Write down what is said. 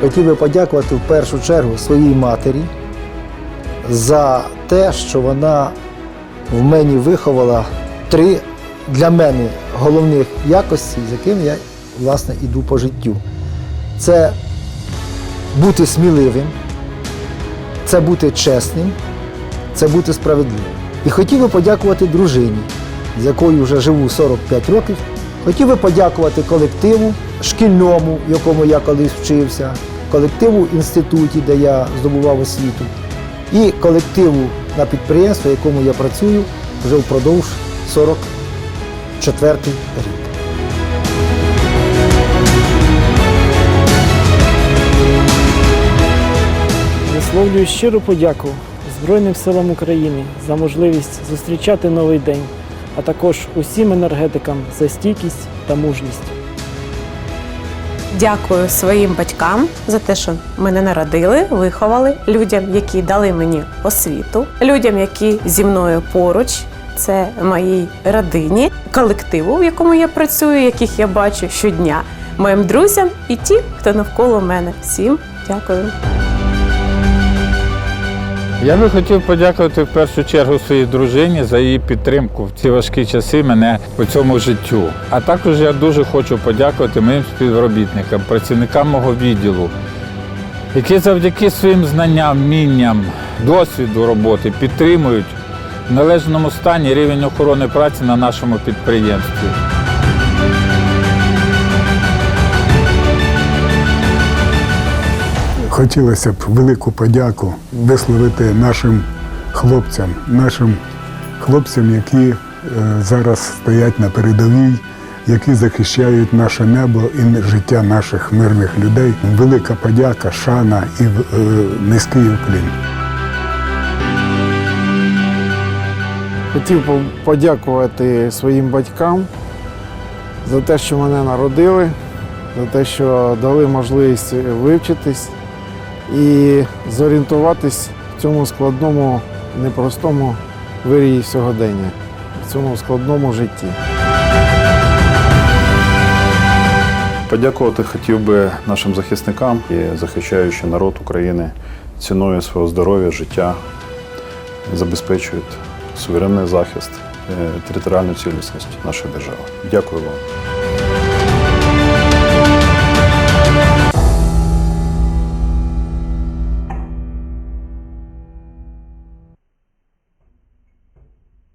Хотів би подякувати в першу чергу своїй матері за те, що вона в мені виховала три для мене головних якості, з якими я власне іду по життю. Це бути сміливим, це бути чесним, це бути справедливим. І хотів би подякувати дружині, з якою вже живу 45 років. Хотів би подякувати колективу шкільному, в якому я колись вчився, колективу інституті, де я здобував освіту, і колективу на підприємстві, в якому я працюю вже впродовж 44 рік. Висловлюю щиру подяку Збройним силам України за можливість зустрічати новий день, а також усім енергетикам за стійкість та мужність. Дякую своїм батькам за те, що мене народили, виховали, людям, які дали мені освіту, людям, які зі мною поруч. Це моїй родині, колективу, в якому я працюю, яких я бачу щодня, моїм друзям і ті, хто навколо мене. Всім дякую. Я би хотів подякувати в першу чергу своїй дружині за її підтримку в ці важкі часи мене по цьому життю. А також я дуже хочу подякувати моїм співробітникам, працівникам мого відділу, які завдяки своїм знанням, вмінням, досвіду роботи підтримують в належному стані рівень охорони праці на нашому підприємстві. Хотілося б велику подяку висловити нашим хлопцям, нашим хлопцям, які е, зараз стоять на передовій, які захищають наше небо і життя наших мирних людей. Велика подяка, шана і е, низький уклін. Хотів по- подякувати своїм батькам за те, що мене народили, за те, що дали можливість вивчитись і зорієнтуватись в цьому складному, непростому вирії сьогодення, в цьому складному житті. Подякувати хотів би нашим захисникам і захищаючи народ України ціною свого здоров'я, життя, забезпечують суверенний захист, е, територіальну цілісність нашої держави. Дякую вам.